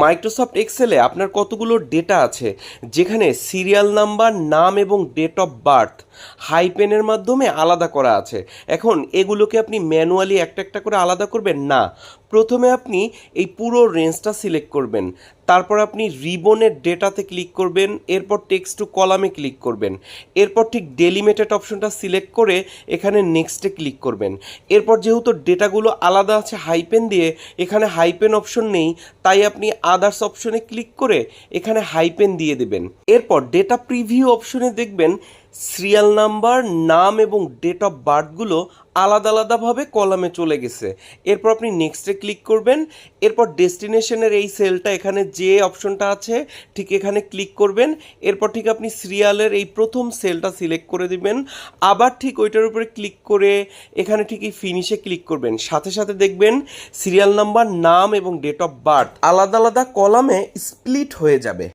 Microsoft এক্সেলে আপনার কতগুলো data আছে, যেখানে সিরিয়াল নাম্বার নাম এবং ডেট অফ বার্থ হাইপেনের মাধ্যমে আলাদা করা আছে। এখন এগুলোকে আপনি ম্যানুয়ালি একটা একটা করে আলাদা করবেন? না। প্রথমে আপনি এই পুরো রেঞ্জটা সিলেক্ট করবেন। তারপর আপনি রিবনের ডেটাতে ক্লিক করবেন, এরপর টেক্সট টু কলামে ক্লিক করবেন। এরপর ঠিক ডেলিমেটেড অপশনটা সিলেক্ট করে এখানে নেক্সটে ক্লিক করবেন। এরপর যেহেতু ডেটাগুলো আলাদা আছে হাইপেন দিয়ে, এখানে হাইপেন অপশন নেই, তাই আপনি আদার্স অপশনে ক্লিক করে এখানে হাইপেন দিয়ে দেবেন। এরপর ডেটা প্রিভিউ অপশনে দেখবেন সিরিয়াল নাম্বার, নাম এবং ডেট অফ বার্থগুলো আলাদা আলাদাভাবে কলামে চলে গেছে। এরপর আপনি নেক্সটে ক্লিক করবেন। এরপর ডেস্টিনেশনের এই সেলটা এখানে যে অপশনটা আছে, ঠিক এখানে ক্লিক করবেন। এরপর ঠিক আপনি সিরিয়ালের এই প্রথম সেলটা সিলেক্ট করে দিবেন। আবার ঠিক ওইটার উপরে ক্লিক করে এখানে ঠিক এই ফিনিশে ক্লিক করবেন। সাথে সাথে দেখবেন সিরিয়াল নাম্বার, নাম এবং ডেট অফ বার্থ আলাদা আলাদা কলামে স্প্লিট হয়ে যাবে।